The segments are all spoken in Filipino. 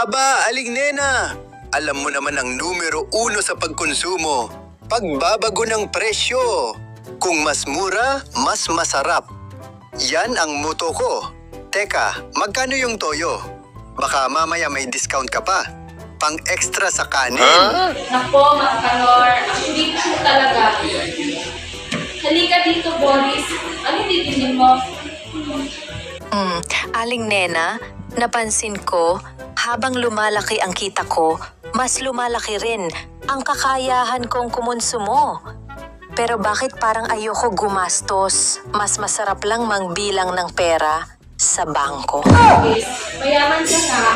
Aba, aling nena! Alam mo naman ang numero uno sa pagkonsumo. Pagbabago ng presyo. Kung mas mura, mas masarap. Yan ang muto ko. Teka, magkano yung toyo? Baka mamaya may discount ka pa. Pang extra sa kanin. Nako, mga kalor, ang sweet po talaga. Halika dito, Boris. Ano titingin mo? Hmm, aling nena, napansin ko, habang lumalaki ang kita ko, mas lumalaki rin ang kakayahan kong kumonsumo. Pero bakit parang ayoko gumastos? Mas masarap lang mangbilang ng pera sa bangko. Mayaman ka nga.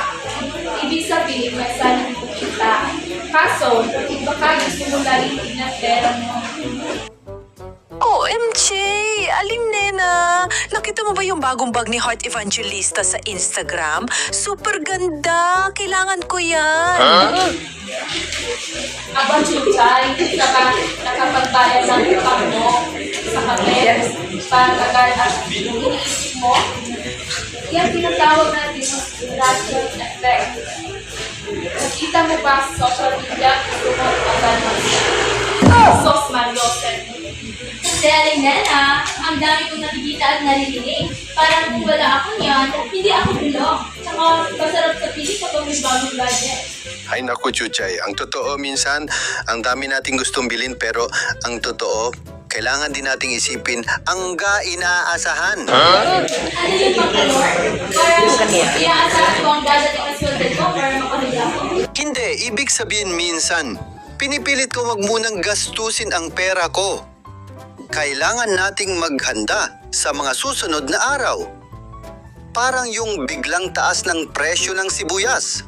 Ibig sabihin, may sana kita. Kaso, baka gusto mo lalitin ng pera mo. Nakita mo ba yung bagong bag ni Heart Evangelista sa Instagram? Super ganda! Kailangan ko yan! Aba, Chuchay, ka ba nakapagbayad ng utang mo sa kape? Pagkagal at mo? Yan tinatawag natin yung natural effect. Nakita mo ba sa social media kung agad ng Sos Mariosep? Kasi aling nena, ang dami kong nakikita at naririnig. Parang kung wala ako niyan, hindi ako bulong. Tsaka masarap sa pili kapag may bagong gadget. Ay naku, Chuchay. Ang totoo minsan, ang dami nating gustong bilhin pero ang totoo, kailangan din nating isipin ang ga inaasahan. Ano yung pangkalor? Parang iaasahan ko ang dadating ang sweldo ko para makahiga ako. Hindi, ibig sabihin minsan, pinipilit ko wag munang gastusin ang pera ko. Kailangan nating maghanda sa mga susunod na araw. Parang yung biglang taas ng presyo ng sibuyas.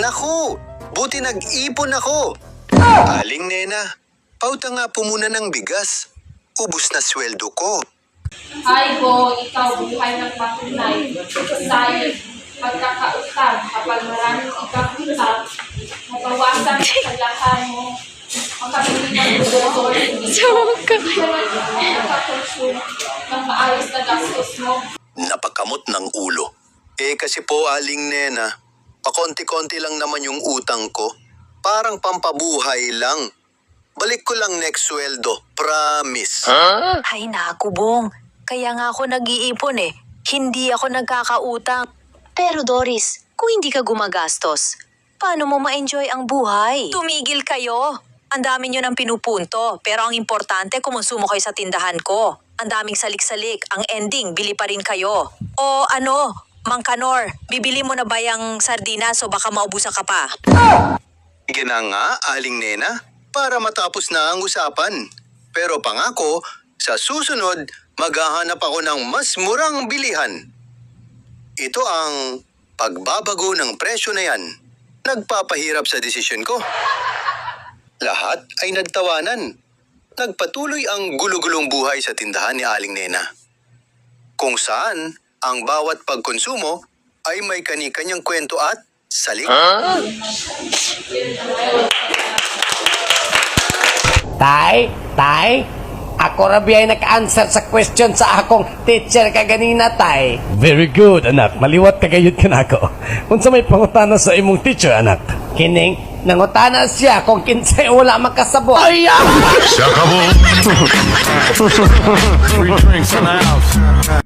Naku, buti nag-ipon ako. Aling nena, pauta nga po muna ng bigas. Ubus na sweldo ko. Ay, Bo, ikaw buhay ng patunay. Sayang, pagkakautang, kapag maraming ikaw utang, mabawasan ang kalahan mo. Makabili ng doktor, hindi ka makakonsume ng maayos na gastos mo. Napakamot ng ulo. Eh kasi po aling nena, pakonti-konti lang naman yung utang ko. Parang pampabuhay lang. Balik ko lang next sweldo, promise. Ay naku, Bong. Kaya nga ako nag-iipon eh. Hindi ako nagkakautang. Pero Doris, kung hindi ka gumagastos, paano mo ma-enjoy ang buhay? Tumigil kayo. Ang dami nyo ng pinupunto, pero ang importante, kumonsumo kayo sa tindahan ko. Ang daming salik-salik, ang ending, bili pa rin kayo. O ano, Mang Kanor, bibili mo na ba yung sardinas o baka maubusan ka pa? Gina nga, aling nena, para matapos na ang usapan. Pero pangako, sa susunod, maghahanap ako ng mas murang bilihan. Ito ang pagbabago ng presyo na yan. Nagpapahirap sa desisyon ko. Lahat ay nagtawanan. Nagpatuloy ang gulo-gulong buhay sa tindahan ni Aling Nena. Kung saan, ang bawat pagkonsumo ay may kani-kanyang kwento at salik. Tay, tay, ako rabi ay naka-answer sa question sa akong teacher kaganina, tay. Very good, anak. Maliwat ka gayud ka na ako. Unsa may pangutana sa imong teacher, anak? Kining, nangutana siya kung kinsay wala makasabot. Ay, Se acabou. Free drinks in the house.